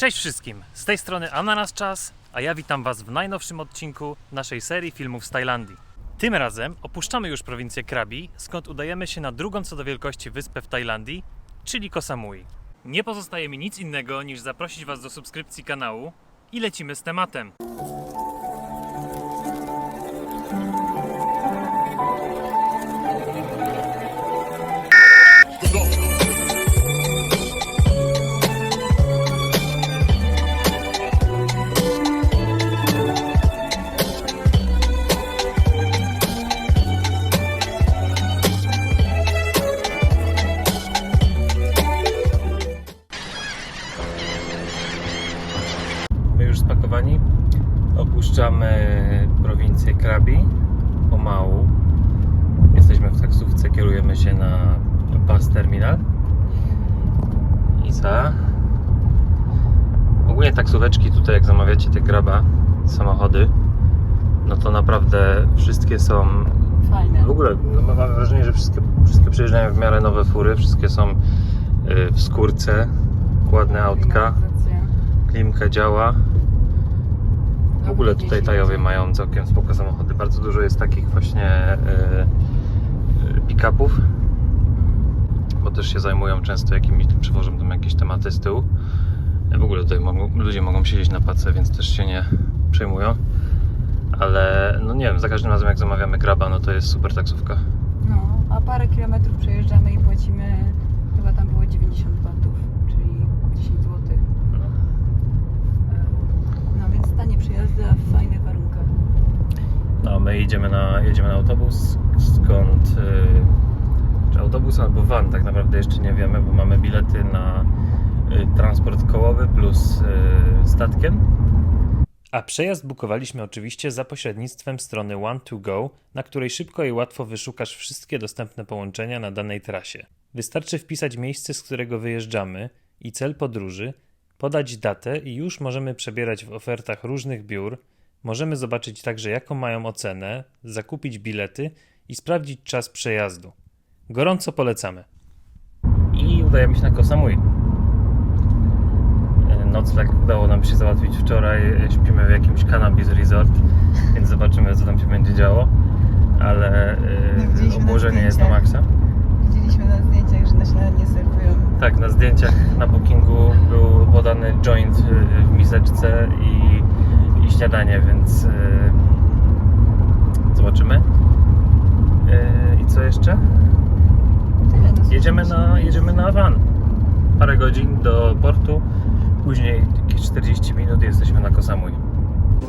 Cześć wszystkim, z tej strony Ananas Czas, a ja witam Was w najnowszym odcinku naszej serii filmów z Tajlandii. Tym razem opuszczamy już prowincję Krabi, skąd udajemy się na drugą co do wielkości wyspę w Tajlandii, czyli Koh Samui. Nie pozostaje mi nic innego niż zaprosić Was do subskrypcji kanału i lecimy z tematem. Się na bus terminal. I za. Ogólnie taksóweczki tutaj, jak zamawiacie te graba, samochody, no to naprawdę wszystkie są Fajne. w ogóle no, mam wrażenie, że wszystkie, wszystkie przyjeżdżają w miarę nowe fury, wszystkie są y, w skórce, ładne autka, klimka działa. W ogóle tutaj Tajowie mają całkiem spoko samochody. Bardzo dużo jest takich właśnie y, pick-upów, bo też się zajmują często jakimiś, przywożą tam jakieś tematy z tyłu. W ogóle tutaj mogą, ludzie mogą siedzieć na pace, więc też się nie przejmują. Ale no nie wiem, za każdym razem jak zamawiamy graba, no to jest super taksówka. No, a parę kilometrów przejeżdżamy i płacimy, chyba tam było 90 batów, czyli 10 zł. No. No więc tanie przyjazdy, a w fajnych warunkach. No, my jedziemy na, jedziemy na autobus, skąd y, czy autobus albo van, tak naprawdę jeszcze nie wiemy, bo mamy bilety na y, transport kołowy plus y, statkiem. A przejazd bukowaliśmy oczywiście za pośrednictwem strony One2Go, na której szybko i łatwo wyszukasz wszystkie dostępne połączenia na danej trasie. Wystarczy wpisać miejsce, z którego wyjeżdżamy i cel podróży, podać datę i już możemy przebierać w ofertach różnych biur, Możemy zobaczyć także, jaką mają ocenę, zakupić bilety i sprawdzić czas przejazdu. Gorąco polecamy. I udajemy się na Koh Samui. E, Nocleg udało nam się załatwić wczoraj. Śpimy w jakimś cannabis resort, więc zobaczymy, co tam się będzie działo. Ale No, e, widzieliśmy na obłożenie jest na zdjęciach. maksa. Widzieliśmy na zdjęciach, że na śniadanie serwują. Tak, na zdjęciach na bookingu był podany joint w miseczce i, i śniadanie, więc y, zobaczymy. Y, I co jeszcze? Nas Jedziemy na, jedziemy na van. Parę godzin do portu, później jakieś 40 minut i jesteśmy na Koh Samui.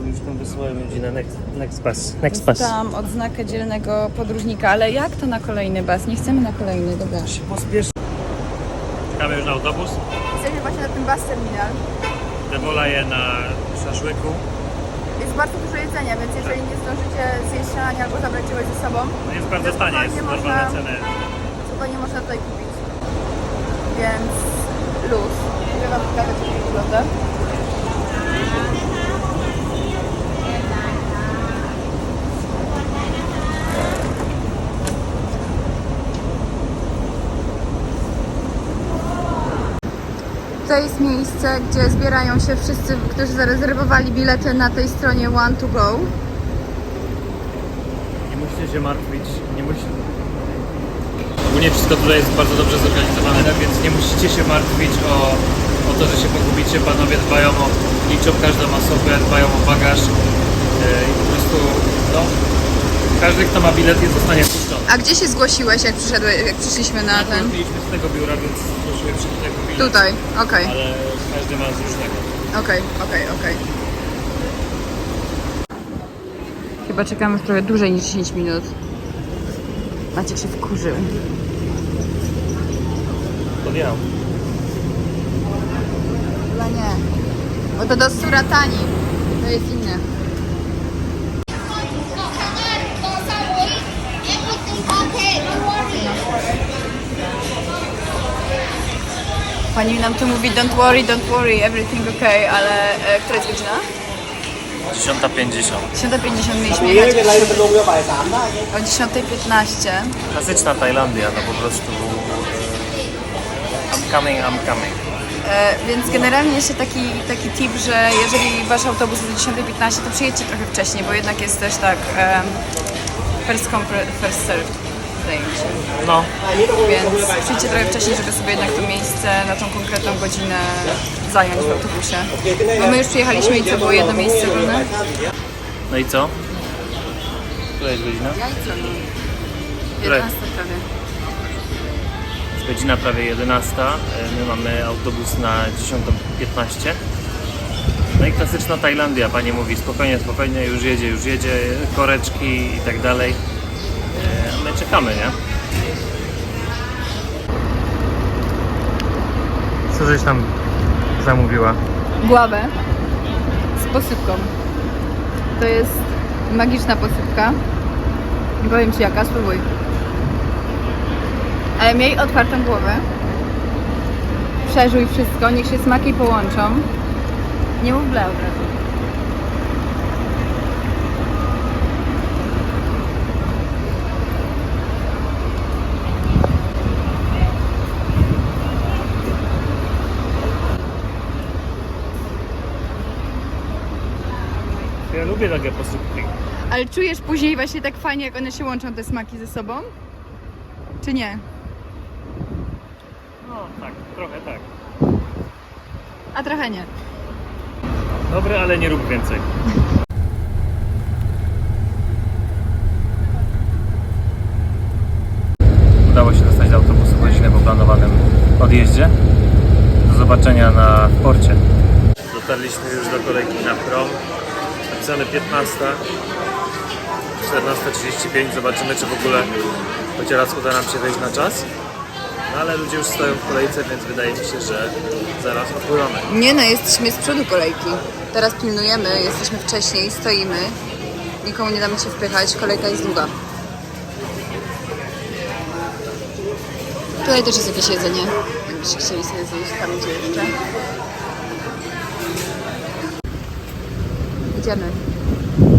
Już tam wysyłałem ludzi na next, next bus. Next bus. Tam odznakę dzielnego podróżnika, ale jak to na kolejny bas? Nie chcemy na kolejny, dobra. Pospiesz. Czekamy już na autobus. Jesteśmy właśnie na tym bus terminal. Demola je na szaszłyku. Jest bardzo dużo jedzenia, więc jeżeli nie zdążycie zjeść śniadania albo zabrać czegoś ze sobą, No jest bardzo To tanie, jest spokojnie normalne można- ceny. spokojnie można tutaj kupić. Więc luz. Mogę Wam pokazać, jak wygląda. To jest miejsce, gdzie zbierają się wszyscy, którzy zarezerwowali bilety na tej stronie One to Go. Nie musicie się martwić, nie musicie... Ogólnie wszystko tutaj jest bardzo dobrze zorganizowane, więc nie musicie się martwić o, o to, że się pogubicie. Panowie dbają o, liczą każdą osobę, dbają o bagaż yy, i po prostu, no, każdy kto ma bilet jest zostanie wpuszczony. A gdzie się zgłosiłeś, jak, jak przyszliśmy na ten? Mieliśmy z tego biura, więc się do tego bilet. Tutaj, okej, Ale każdy ma z różnego. okej, okej, okej. Chyba czekamy już trochę dłużej niż 10 minut. Maciek się wkurzył. Podjechał. Chyba nie. Bo to do Suratani. To jest inne. Pani nam tu mówi don't worry, don't worry, everything okay, ale e, która jest godzina? 10.50. 10.50 mieliśmy jechać o 10.15. Klasyczna Tajlandia, no po prostu... I'm coming, I'm coming. E, więc generalnie jeszcze taki, taki tip, że jeżeli wasz autobus jest o 10.15, to przyjedźcie trochę wcześniej, bo jednak jest też tak em, first come, first served, wydaje mi się. No, Więc przyjdźcie trochę wcześniej, żeby sobie jednak to miejsce na tą konkretną godzinę zająć w autobusie. Bo my już przyjechaliśmy i co było jedno miejsce wolne? no i co? Która jest godzina? Jajco, no. Które? 11 prawie. Jest godzina prawie 11. e, My mamy autobus na 10.15. No i klasyczna Tajlandia. Pani mówi spokojnie, spokojnie, już jedzie, już jedzie, koreczki i tak dalej. A My czekamy, nie? Co żeś tam zamówiła? Gławę z posypką. To jest magiczna posypka. Nie powiem Ci jaka, spróbuj. Ale miej otwartą głowę. Przeżuj wszystko, niech się smaki połączą. Nie mów ble od razu. Lubię takie posypki. Ale czujesz później właśnie tak fajnie, jak one się łączą, te smaki ze sobą? Czy nie? No tak, trochę tak. A trochę nie. Dobre, ale nie rób więcej. Udało się dostać do autobusu godzinę po planowanym odjeździe. Do zobaczenia na porcie. Dotarliśmy już do kolejki na prom. Napisane 15. 14.35. Zobaczymy, czy w ogóle choć raz uda nam się wejść na czas. No ale ludzie już stoją w kolejce, więc wydaje mi się, że zaraz odpływamy. Nie no, jesteśmy z przodu kolejki. Teraz pilnujemy, jesteśmy wcześniej, stoimy. Nikomu nie damy się wpychać, kolejka jest długa. Tutaj też jest jakieś jedzenie. Jakbyście chcieli sobie zjeść, tam gdzie jeszcze. Idziemy.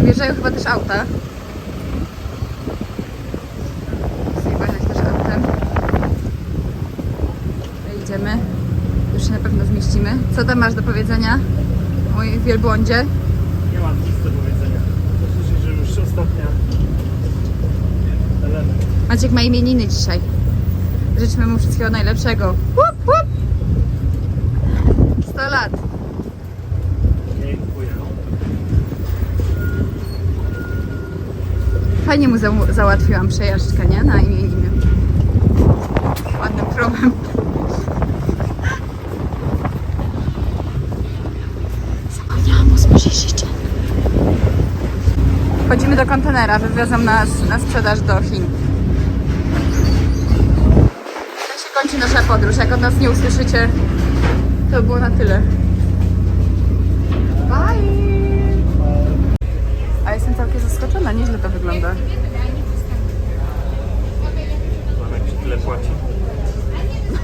Wjeżdżają chyba też auta. Też autem. Idziemy. Już się na pewno zmieścimy. Co tam masz do powiedzenia? Mój wielbłądzie. Nie mam nic do powiedzenia. Słyszę, że już ostatnia element. Maciek ma imieniny dzisiaj. Życzmy mu wszystkiego najlepszego. Łup, łup. 100 lat. Fajnie mu za- załatwiłam przejażdżkę, nie? Na imieniny. Ładnym promem. Zapomniałam mu złożyć życzeń. Wchodzimy do kontenera, wywiozą nas na sprzedaż do Chin. Tak się kończy nasza podróż. Jak od nas nie usłyszycie, to było na tyle. Jestem całkiem zaskoczona, nieźle to wygląda. Pan jak się tyle płaci.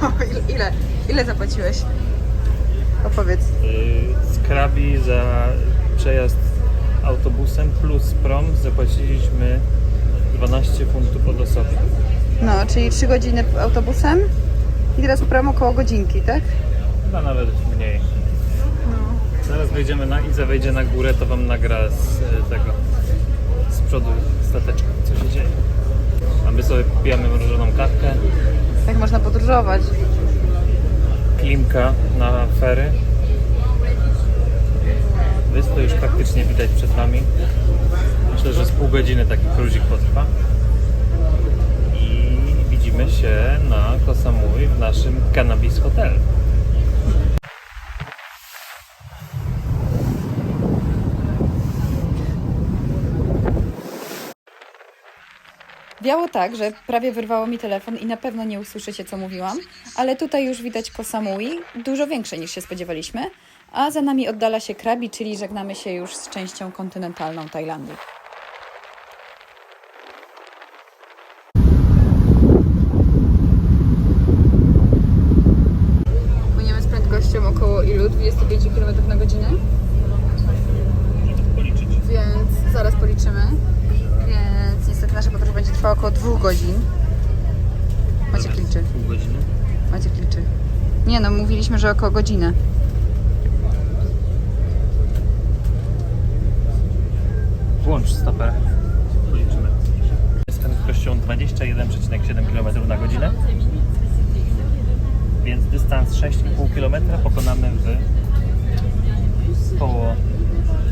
No, ile, ile, zapłaciłeś? Opowiedz. Yy, Z Krabi za przejazd autobusem plus prom zapłaciliśmy 12 funtów od osoby. No, czyli 3 godziny autobusem i teraz prom około godzinki, tak? Chyba nawet mniej. Zaraz wejdziemy na Idze, wejdzie na górę, to wam nagra z e, tego przodu stateczka, co się dzieje. A my sobie pijemy mrożoną kawkę, Tak można podróżować. klimka na fery. Wyspę już praktycznie widać przed nami. Myślę, że z pół godziny taki cruzik potrwa. I widzimy się na Koh Samui w naszym Cannabis Hotel. Wiało tak, że prawie wyrwało mi telefon i na pewno nie usłyszycie, co mówiłam, ale tutaj już widać Koh Samui, dużo większe niż się spodziewaliśmy, a za nami oddala się Krabi, czyli żegnamy się już z częścią kontynentalną Tajlandii. Płyniemy z prędkością około ilu? 25 km na godzinę? Policzyć. Więc zaraz policzymy. Więc niestety nasza podróż będzie trwała około dwóch godzin. Macie liczy. Pół godziny. Macie liczy. Nie no, mówiliśmy, że około godziny. Włącz stoper. Policzymy. Z prędkością 21,7 km na godzinę. Więc dystans 6,5 km pokonamy w około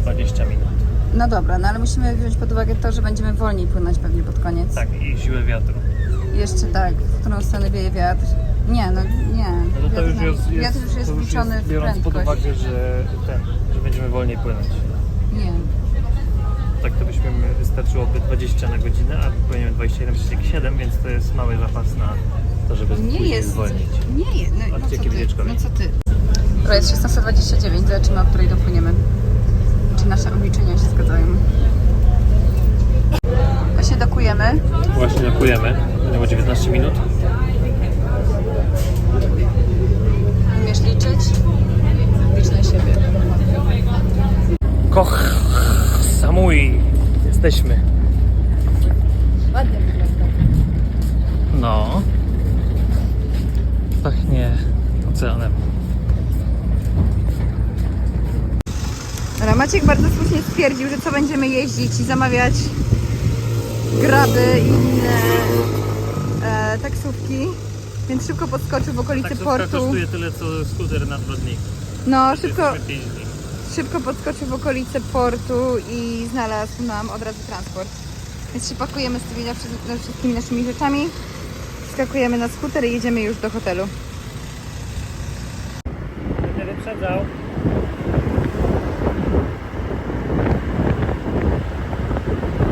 20 minut. No dobra, no ale musimy wziąć pod uwagę to, że będziemy wolniej płynąć pewnie pod koniec. Tak, i siłę wiatru. Jeszcze tak, w którą stronę wieje wiatr. Nie, no nie. No to, to już jest, jest, wiatr już jest to już wliczony jest w biorąc pod prędkość. uwagę, że ten, że będziemy wolniej płynąć. Nie. Tak to byśmy wystarczyłoby 20 na godzinę, a płyniemy 21,7, więc to jest mały zapas na to, żeby Nie jest. zwolnić. Nie jest. No, no co ty? No co ty? Dobra, jest 16.29, zobaczymy, o której dopłyniemy. Czy nasze obliczenia się zgadzają. Właśnie dokujemy. Właśnie nakujemy. Minęło 19 minut. Licz na siebie. Koch Samui. Jesteśmy. Ładnie wygląda. No. Pachnie oceanem. Dobra, Maciek bardzo słusznie stwierdził, że co będziemy jeździć i zamawiać graby i inne e, taksówki. Więc szybko podskoczył w okolicy Taksówka portu. kosztuje tyle co skuter na dwa dni. No, szybko, Jesteśmy pięć dni. szybko podskoczył w okolice portu i znalazł nam od razu transport. Więc się pakujemy z tymi wszystkimi naszymi rzeczami. Skakujemy na skuter i jedziemy już do hotelu. Będę wyprzedzał.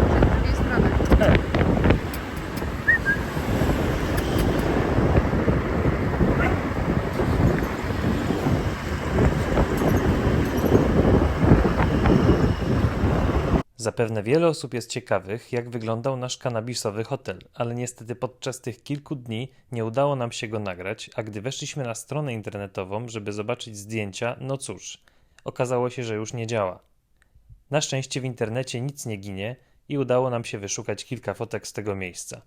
Z drugiej strony. Zapewne wiele osób jest ciekawych, jak wyglądał nasz kanabisowy hotel, ale niestety podczas tych kilku dni nie udało nam się go nagrać, a gdy weszliśmy na stronę internetową, żeby zobaczyć zdjęcia, no cóż, okazało się, że już nie działa. Na szczęście w internecie nic nie ginie i udało nam się wyszukać kilka fotek z tego miejsca.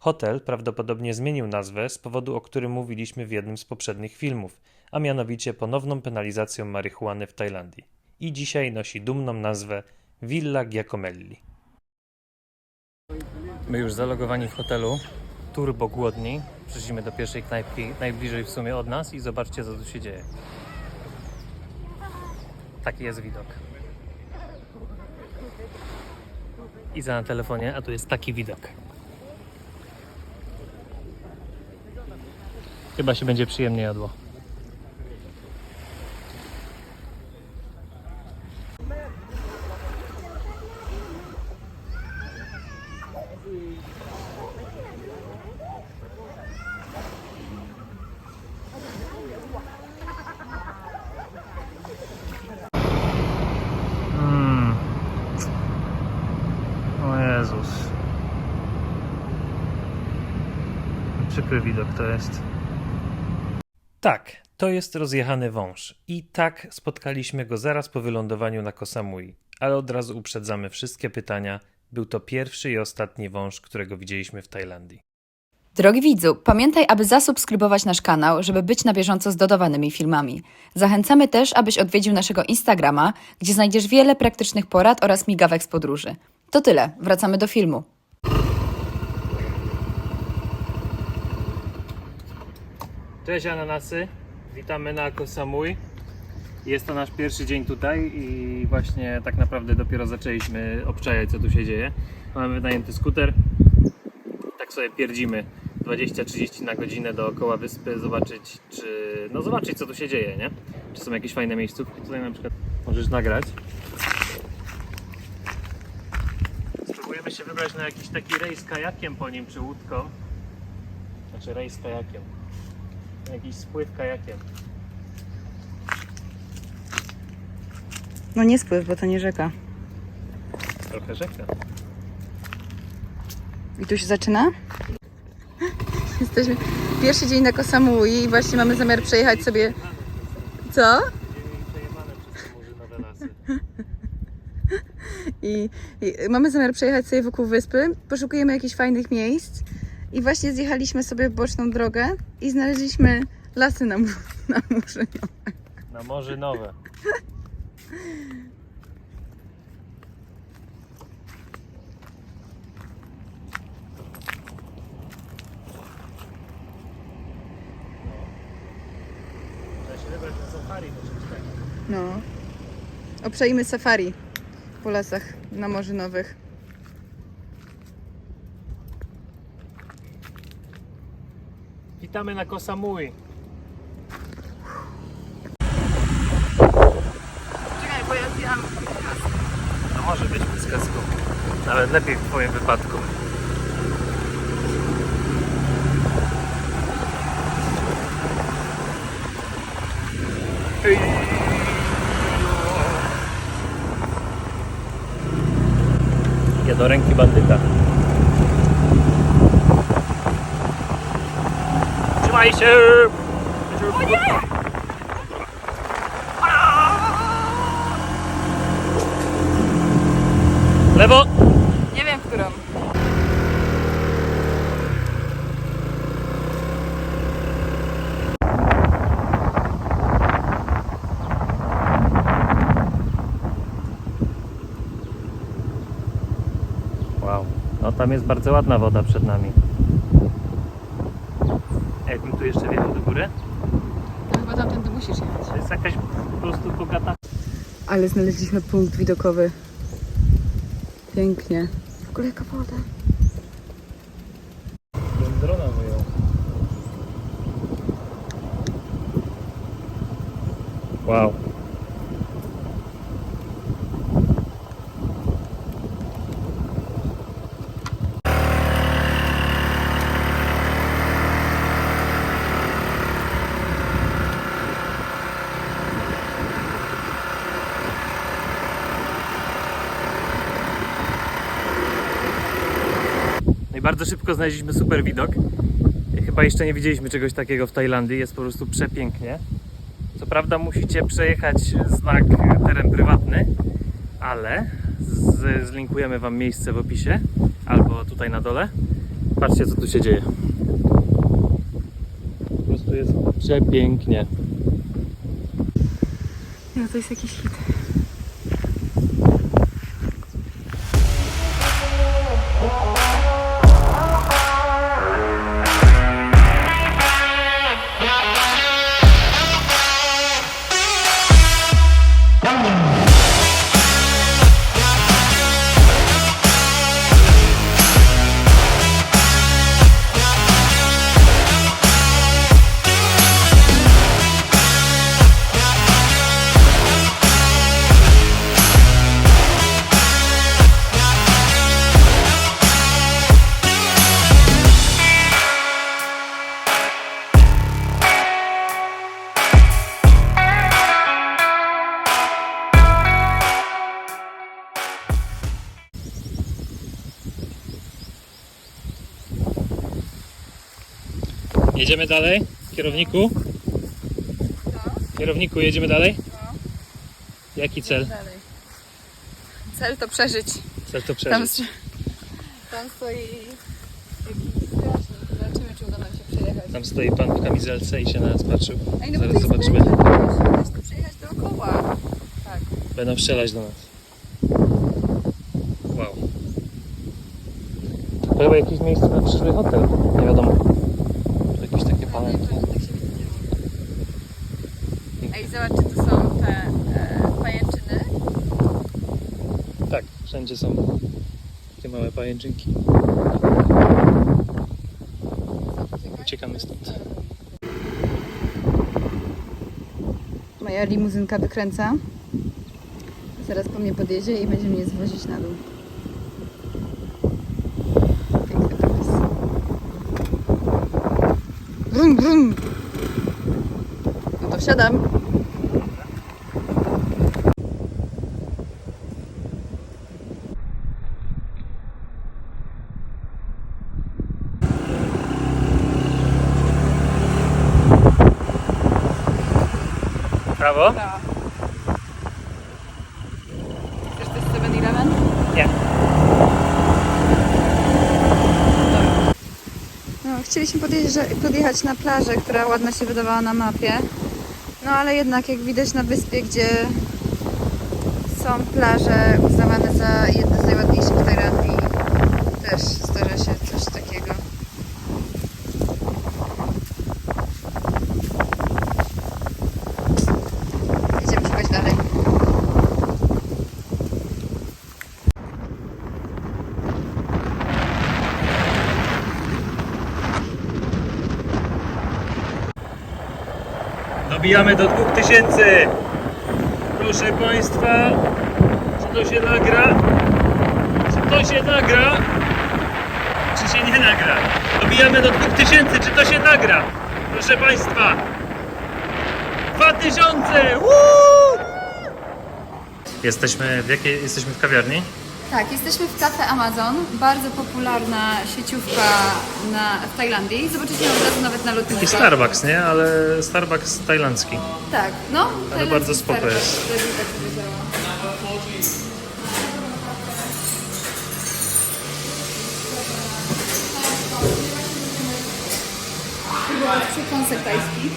Hotel prawdopodobnie zmienił nazwę z powodu, o którym mówiliśmy w jednym z poprzednich filmów, a mianowicie ponowną penalizacją marihuany w Tajlandii. I dzisiaj nosi dumną nazwę Villa Giacomelli. My już zalogowani w hotelu, turbo głodni. Przyszliśmy do pierwszej knajpki, najbliżej w sumie od nas i zobaczcie co tu się dzieje. Taki jest widok. Iza na telefonie, a tu jest taki widok. Chyba się będzie przyjemnie jadło. Widok to jest. Tak, to jest rozjechany wąż. I tak spotkaliśmy go zaraz po wylądowaniu na Kosamui. Ale od razu uprzedzamy wszystkie pytania. Był to pierwszy i ostatni wąż, którego widzieliśmy w Tajlandii. Drogi widzu, pamiętaj, aby zasubskrybować nasz kanał, żeby być na bieżąco z dodawanymi filmami. Zachęcamy też, abyś odwiedził naszego Instagrama, gdzie znajdziesz wiele praktycznych porad oraz migawek z podróży. To tyle, wracamy do filmu. Cześć ananasy, witamy na Koh Samui. Jest to nasz pierwszy dzień tutaj i właśnie tak naprawdę dopiero zaczęliśmy obczajać co tu się dzieje. Mamy wynajęty skuter, tak sobie pierdzimy 20-30 na godzinę dookoła wyspy, zobaczyć czy, no zobaczyć co tu się dzieje, nie? Czy są jakieś fajne miejscówki, tutaj na przykład możesz nagrać. Spróbujemy się wybrać na jakiś taki rejs kajakiem po nim czy łódką. Znaczy rejs kajakiem. Jakiś spływ kajakiem. No nie spływ, bo to nie rzeka. Trochę rzeka. I tu się zaczyna? Jesteśmy pierwszy dzień na Kosamui i właśnie mamy zamiar przejechać sobie... Co? I, I mamy zamiar przejechać sobie wokół wyspy. Poszukujemy jakichś fajnych miejsc. I właśnie zjechaliśmy sobie w boczną drogę i znaleźliśmy Lasy na, mur- na. Na morze nowe. Trzeba się wybrać na safari czymś takim. No. Obszajmy safari po lasach na Morzynowych. Witamy na Koh Samui. Czekaj, bo ja zjadam. To może być bez kasku. Nawet lepiej w Twoim wypadku. Ja do ręki bandyta. Trzymaj się! O nie! Lewo! Nie wiem, którą. Wow, no tam jest bardzo ładna woda przed nami. A Jakbym tu jeszcze wjechał do góry? To chyba tamtędy musisz jechać. To jest jakaś po prostu bogata. Ale znaleźliśmy punkt widokowy. Pięknie. W ogóle jaka woda. Bym drona wyjął. Wow. Bardzo szybko znaleźliśmy super widok. Chyba jeszcze nie widzieliśmy czegoś takiego w Tajlandii. Jest po prostu przepięknie. Co prawda musicie przejechać znak teren prywatny, ale z, zlinkujemy Wam miejsce w opisie albo tutaj na dole. Patrzcie co tu się dzieje. Po prostu jest przepięknie. No to jest jakiś hit. Jedziemy dalej? Kierowniku? Kierowniku, jedziemy dalej? Jaki cel? Dalej. Cel to przeżyć. Cel to Tam, przeżyć. tam stoi jakiś strażnik. Zobaczymy, czy uda nam się przejechać. Tam stoi pan w kamizelce i się na nas patrzył. Ej, no bo Zaraz to jest zobaczymy. mega, Musimy tu przejechać dookoła. Tak. Będą strzelać do nas. Wow. To chyba jakieś miejsce na przyszły hotel. Nie wiadomo. To jakieś takie palenki. Tak się zobacz, czy tu są te e, pajęczyny. Tak, wszędzie są takie małe pajęczynki. Uciekamy stąd. Moja limuzynka wykręca. Zaraz po mnie podjedzie i będzie mnie zwozić na dół. Piękny pomysł. Brum, brum. No to wsiadam. Chcieliśmy podjechać, na plażę, która ładna się wydawała na mapie. No ale jednak jak widać na wyspie, gdzie są plaże uznawane za jedne z najładniejszych w Tajlandii, też zdarza się coś takiego. Idziemy szukać dalej. Dobijamy do 2000. Proszę Państwa, czy to się nagra? Czy to się nagra? Czy się nie nagra? Dobijamy do 2000, czy to się nagra? Proszę Państwa. 2000! Woo! Jesteśmy w jakiej? Jesteśmy w kawiarni? Tak, jesteśmy w Cafe Amazon, bardzo popularna sieciówka na, w Tajlandii. Zobaczycie ją od razu nawet na lotnisku. I Starbucks, nie? Ale Starbucks tajlandzki. Tak, no. Ale bardzo spoko Starbucks, jest. tak powiedziała. Próbować przekąsek tajskich.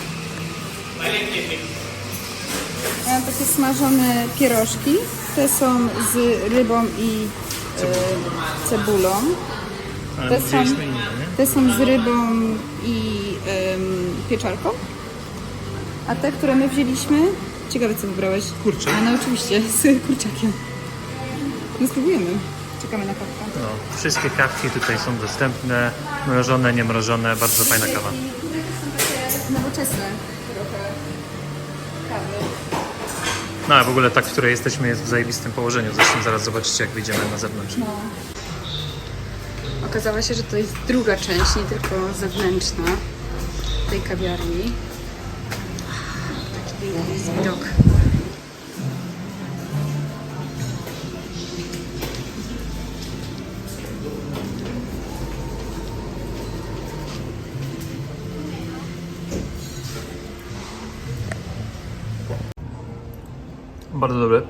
Mam takie smażone pierożki. Te są z rybą i e, cebulą. My są-? Te są z rybą i em, pieczarką. A te, które my wzięliśmy, ciekawe co wybrałeś. Kurczak. A no oczywiście, z kurczakiem. No spróbujemy. Czekamy na kawkę. No, wszystkie kawki tutaj są dostępne, mrożone, niemrożone, bardzo fajna kawa. Nowoczesne trochę kawy. No a w ogóle tak, w której jesteśmy jest w zajebistym położeniu. Zresztą zaraz zobaczycie jak wyjdziemy na zewnątrz. No. Okazało się, że to jest druga część, nie tylko zewnętrzna tej kawiarni. Taki piękny jest widok. Bardzo dobre.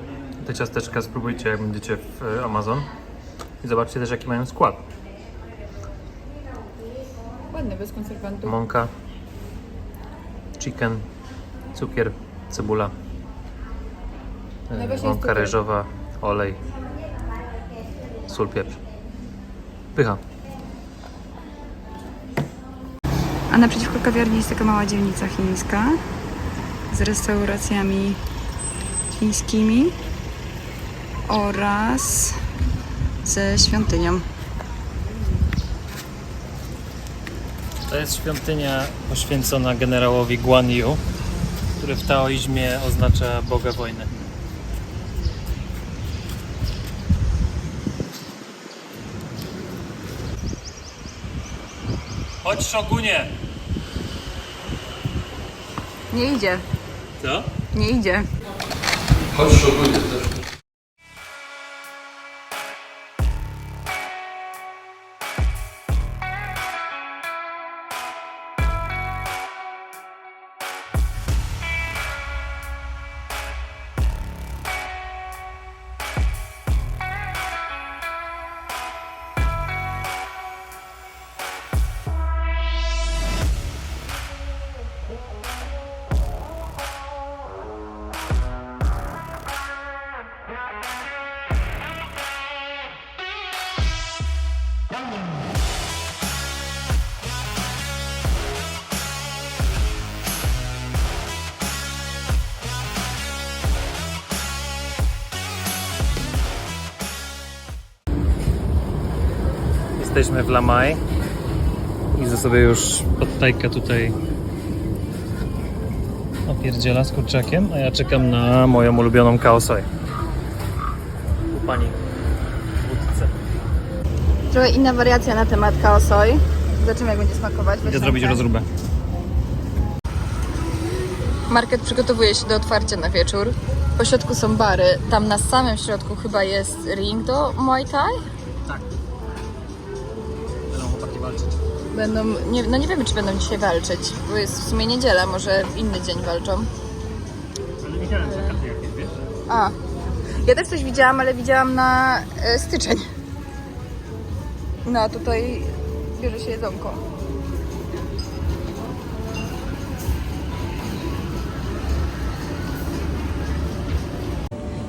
Te ciasteczka spróbujcie jak będziecie w e, Amazon. I zobaczcie też jaki mają skład. Ładny, bez konserwantów. Mąka, chicken, cukier, cebula, e, No właśnie mąka ryżowa, olej, sól, pieprz. Pycha. A naprzeciwko kawiarni jest taka mała dzielnica chińska z restauracjami chińskimi oraz ze świątynią. To jest świątynia poświęcona generałowi Guan Yu, który w taoizmie oznacza Boga wojny. Chodź szogunie! Nie idzie, Co? nie idzie. Chodź szokuję też. Jesteśmy w Lamai. Widzę sobie już podtajkę tutaj opierdziela z kurczakiem, a ja czekam na moją ulubioną kaosoj. U pani w budce. Trochę inna wariacja na temat kaosoj. Zobaczymy jak będzie smakować. Idę zrobić rozróbę. Market przygotowuje się do otwarcia na wieczór. Po środku są bary. Tam na samym środku chyba jest ring do Muay Thai. Tak walczyć? Będą, nie, no nie wiemy, czy będą dzisiaj walczyć, bo jest w sumie niedziela, może w inny dzień walczą. Ale widziałem plakaty jakieś, wiesz? A, ja też coś widziałam, ale widziałam na e, styczeń. No, a tutaj bierze się jedzonko.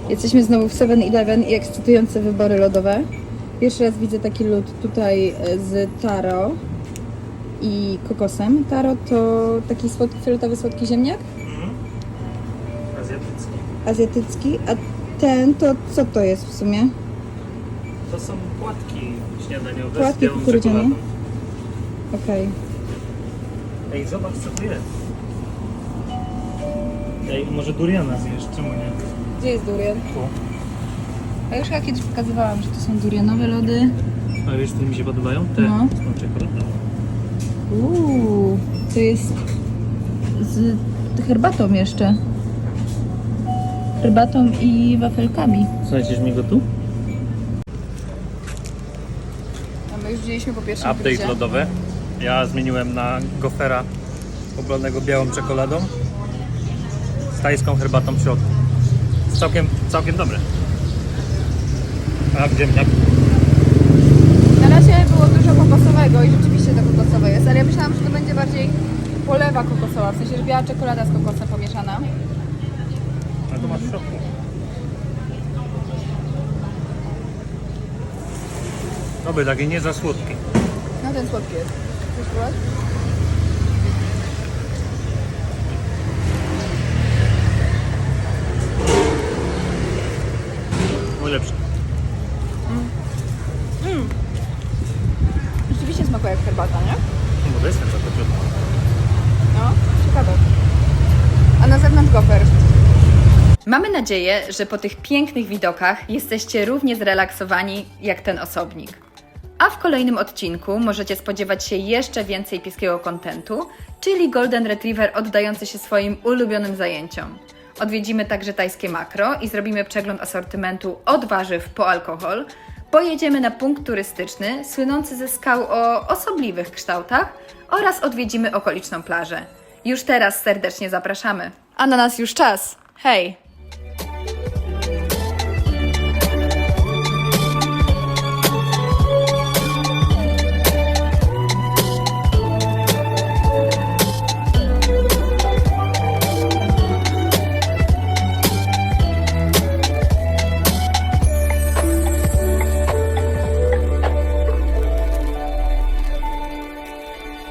Jesteśmy znowu w 7-Eleven i ekscytujące wybory lodowe. Pierwszy raz widzę taki lód tutaj e, z taro i kokosem. Taro to taki słodki, fioletowy słodki ziemniak Azjatycki. azjatycki, a ten to co to jest w sumie? To są płatki śniadaniowe Płatki z białą kukurydziane? czekoladą. Okej. Ej, zobacz co tu jest. Ej, może duriana zjesz, czemu nie? Gdzie jest durian? Tu. A już ja kiedyś pokazywałam, że to są durianowe lody. A wiesz, co mi się podobają? Te No. z tą czekoladą. Uuu, to jest z herbatą jeszcze. Herbatą i wafelkami. Znajdziesz mi go tu? A my już wzięliśmy po pierwszym Update lodowy. Ja zmieniłem na gofera oblonego białą czekoladą z tajską herbatą w środku. Całkiem, całkiem dobre. A gdzie mnie? Na razie było dużo kokosowego i rzeczywiście to kokosowe jest, ale ja myślałam, że to będzie bardziej polewa kokosowa, w sensie, że biała czekolada z kokosem pomieszana. A to masz w środku. Dobry, taki nie za słodki. No ten słodki jest. Chcesz spróbować? Mój lepszy. Rzeczywiście smakuje jak herbata, nie? No to jest ten zakończony. No, ciekawe. A na zewnątrz gofer. Mamy nadzieję, że po tych pięknych widokach jesteście równie zrelaksowani jak ten osobnik. A w kolejnym odcinku możecie spodziewać się jeszcze więcej pieskiego kontentu, czyli Golden Retriever oddający się swoim ulubionym zajęciom. Odwiedzimy także tajskie makro i zrobimy przegląd asortymentu od warzyw po alkohol. Pojedziemy na punkt turystyczny słynący ze skał o osobliwych kształtach oraz odwiedzimy okoliczną plażę. Już teraz serdecznie zapraszamy. A na nas już czas. Hej!